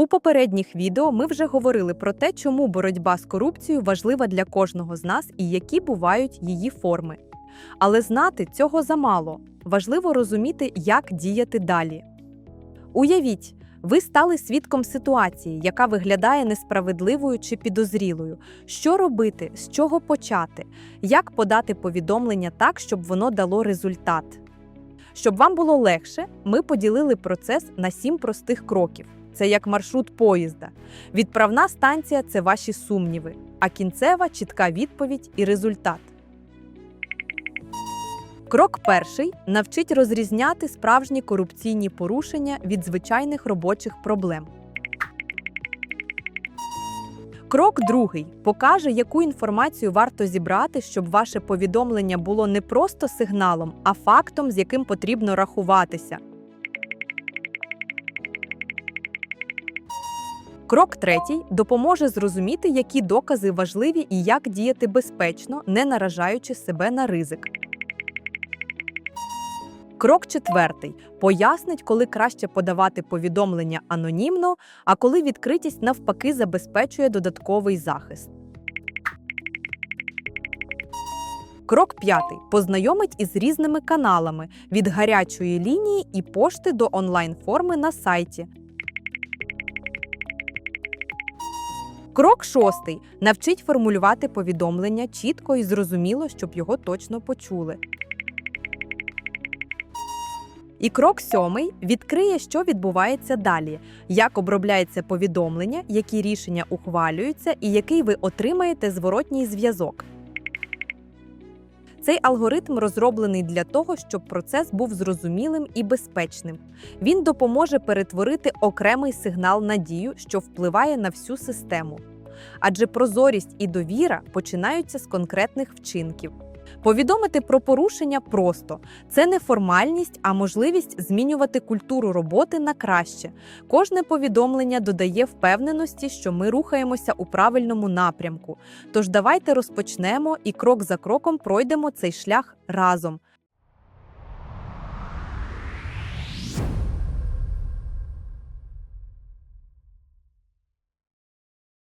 У попередніх відео ми вже говорили про те, чому боротьба з корупцією важлива для кожного з нас і які бувають її форми. Але знати цього замало. Важливо розуміти, як діяти далі. Уявіть, ви стали свідком ситуації, яка виглядає несправедливою чи підозрілою. Що робити, з чого почати, як подати повідомлення так, щоб воно дало результат. Щоб вам було легше, ми поділили процес на сім простих кроків. Це як маршрут поїзда. Відправна станція це ваші сумніви, а кінцева чітка відповідь і результат. Крок перший навчить розрізняти справжні корупційні порушення від звичайних робочих проблем. Крок другий покаже, яку інформацію варто зібрати, щоб ваше повідомлення було не просто сигналом, а фактом, з яким потрібно рахуватися. Крок третій допоможе зрозуміти, які докази важливі і як діяти безпечно, не наражаючи себе на ризик. Крок четвертий пояснить, коли краще подавати повідомлення анонімно, а коли відкритість навпаки забезпечує додатковий захист. Крок п'ятий познайомить із різними каналами від гарячої лінії і пошти до онлайн-форми на сайті. Крок шостий навчить формулювати повідомлення чітко і зрозуміло, щоб його точно почули. І крок сьомий відкриє, що відбувається далі, як обробляється повідомлення, які рішення ухвалюються, і який ви отримаєте зворотній зв'язок. Цей алгоритм розроблений для того, щоб процес був зрозумілим і безпечним. Він допоможе перетворити окремий сигнал на дію, що впливає на всю систему. Адже прозорість і довіра починаються з конкретних вчинків. Повідомити про порушення просто це не формальність, а можливість змінювати культуру роботи на краще. Кожне повідомлення додає впевненості, що ми рухаємося у правильному напрямку. Тож давайте розпочнемо і крок за кроком пройдемо цей шлях разом.